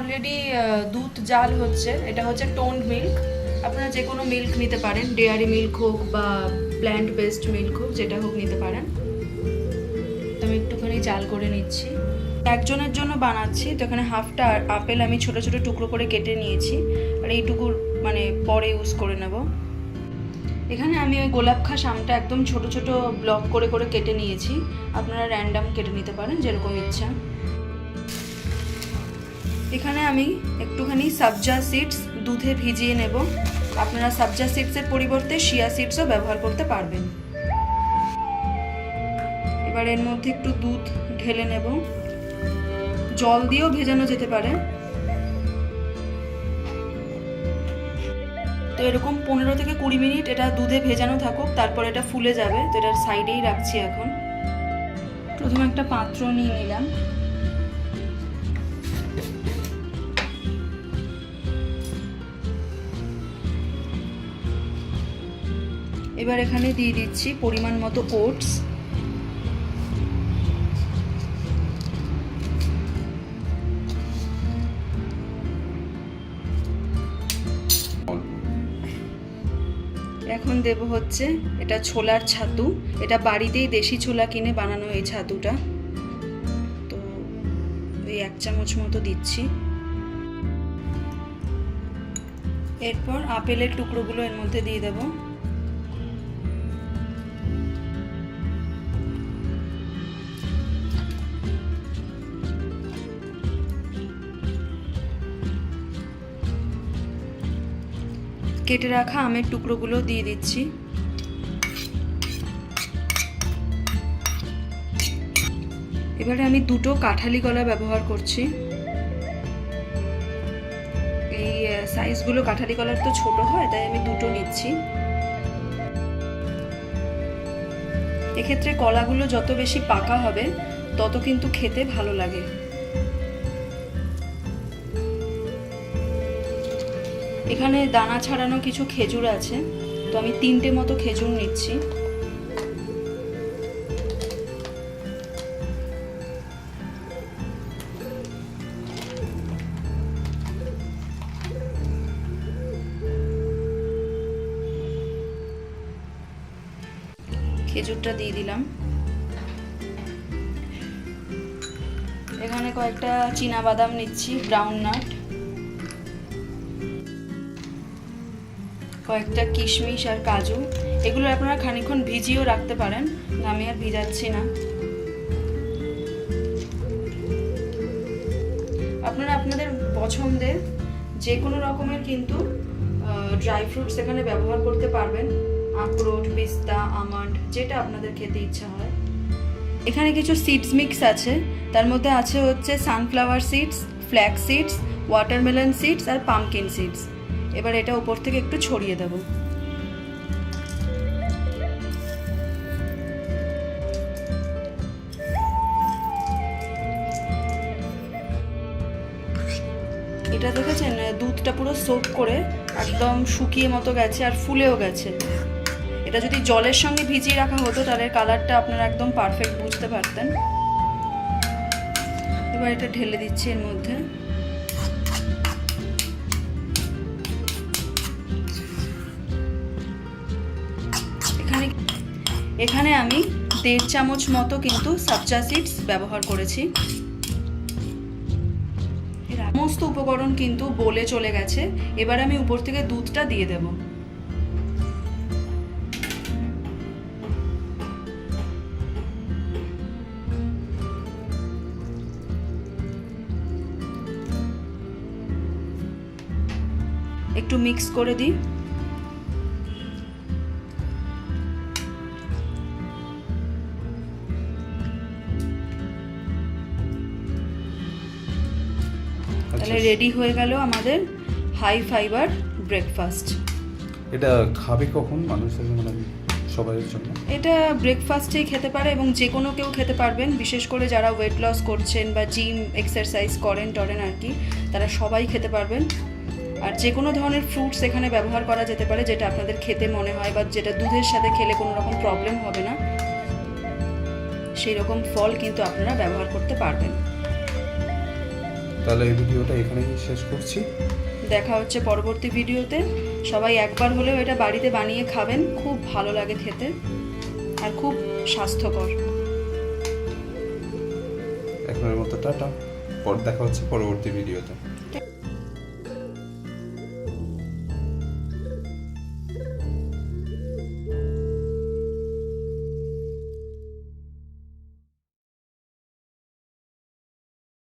Already দুধ, জাল হচ্ছে। এটা হচ্ছে টোন্ড মিল্ক আপনারা যে কোনো মিল্ক নিতে পারেন। ডেয়ারি মিল্ক হোক বা প্ল্যান্ট বেসড মিল্ক হোক, যেটা হোক নিতে পারেন। আমি একটুখানি জাল করে নিচ্ছি। একজনের জন্য বানাচ্ছি। তো এখানে হাফটা আপেল আমি ছোট ছোট টুকরো করে কেটে নিয়েছি। আর এইটুকু মানে পরে ইউজ করে নেব। এখানে আমি ওই গোলাপ খাস আমটা একদম ছোট ছোট ব্লক করে করে কেটে নিয়েছি। আপনারা র্যান্ডাম কেটে নিতে পারেন, যেরকম ইচ্ছা। এখানে আমি একটুখানি সাবজা সিডস দুধে ভিজিয়ে নেব। আপনারা সাবজা সিডসের পরিবর্তে শিয়া সিডসও ব্যবহার করতে পারবেন। এবার এর মধ্যে একটু দুধ ঢেলে নেব। জল দিয়েও ভেজানো যেতে পারে। তো এরকম পনেরো থেকে কুড়ি মিনিট এটা দুধে ভেজানো থাকুক, তারপর এটা ফুলে যাবে। তো এটার সাইডেই রাখছি এখন। প্রথমে একটা পাত্র নিয়ে নিলাম। এবার এখানে দিয়ে দিচ্ছি পরিমাণ মতো ওটস। এখন দেব হচ্ছে এটা ছোলার ছাতু। এটা বাড়িতেই দেশি ছোলা কিনে বানানো এই ছাতুটা। তো এই এক চামচ মতো দিচ্ছি। এরপর আপেলের টুকরোগুলো এর মধ্যে দিয়ে দেবো। কেটে রাখা আমের টুকরোগুলো দিয়ে দিচ্ছি। এবারে আমি দুটো কাঁঠালি কলা ব্যবহার করছি। এই সাইজগুলো কাঁঠালি কলার তো ছোট হয়, তাই আমি দুটো নিচ্ছি। এক্ষেত্রে কলাগুলো যত বেশি পাকা হবে, তত কিন্তু খেতে ভালো লাগে। এখানে দানা ছাড়ানো কিছু খেজুর আছে। তো আমি তিনটে মতো খেজুর নিচ্ছি। খেজুরটা দিয়ে দিলাম। এখানে কয়েকটা চীনা বাদাম নিচ্ছি, ব্রাউন নাট। কয়েকটা কিশমিশ আর কাজু, এগুলো আপনারা খানিকক্ষণ ভিজিয়েও রাখতে পারেন। আমি আর ভিজাচ্ছি না। আপনারা আপনাদের পছন্দের যে কোনো রকমের কিন্তু ড্রাই ফ্রুটস এখানে ব্যবহার করতে পারবেন। আখরোট, পিস্তা, আমন্ড, যেটা আপনাদের খেতে ইচ্ছা হয়। এখানে কিছু সিডস মিক্স আছে। তার মধ্যে আছে হচ্ছে sunflower seeds flax seeds watermelon seeds আর পামকিন সিডস এবার এটা উপর থেকে একটু ছড়িয়ে দেব। এটা দেখেছেন? দুধটা পুরো সোপ করে একদম শুকিয়ে মতো গেছে আর ফুলেও গেছে। এটা যদি জলের সঙ্গে ভিজিয়ে রাখা হতো, তাহলে কালারটা আপনারা একদম পারফেক্ট বুঝতে পারতেন। এবার এটা ঢেলে দিচ্ছি এর মধ্যে। এখানে আমি দেড় চামচ মতো কিন্তু সাবজা সিডস ব্যবহার করেছি। সমস্ত উপকরণ কিন্তু বলে চলে গেছে। এবার আমি উপর থেকে দুধটা দিয়ে দেব। একটু মিক্স করে দিই। তাহলে রেডি হয়ে গেল আমাদের হাই ফাইবার ব্রেকফাস্ট এটা খাবে কখন? মানুষের মানে সবাইয়ের জন্য? এটা ব্রেকফাস্টেই খেতে পারে এবং যে কোনো কেউ খেতে পারবেন। বিশেষ করে যারা ওয়েট লস করছেন বা জিম এক্সারসাইজ করেন টরেন আর কি তারা সবাই খেতে পারবেন। আর যে কোনো ধরনের ফ্রুটস এখানে ব্যবহার করা যেতে পারে যেটা আপনাদের খেতে মনে হয় বা যেটা দুধের সাথে খেলে কোনো রকম প্রবলেম হবে না। সেই রকম ফল কিন্তু আপনারা ব্যবহার করতে পারবেন। তাহলে এই ভিডিওটা এখানেই শেষ করছি। দেখা হচ্ছে পরবর্তী ভিডিওতে। সবাই একবার হলেও এটা বাড়িতে বানিয়ে খাবেন। খুব ভালো লাগে খেতে আর খুব স্বাস্থ্যকর। এখনের মতো টাটা। পর দেখা হচ্ছে পরবর্তী ভিডিওতে।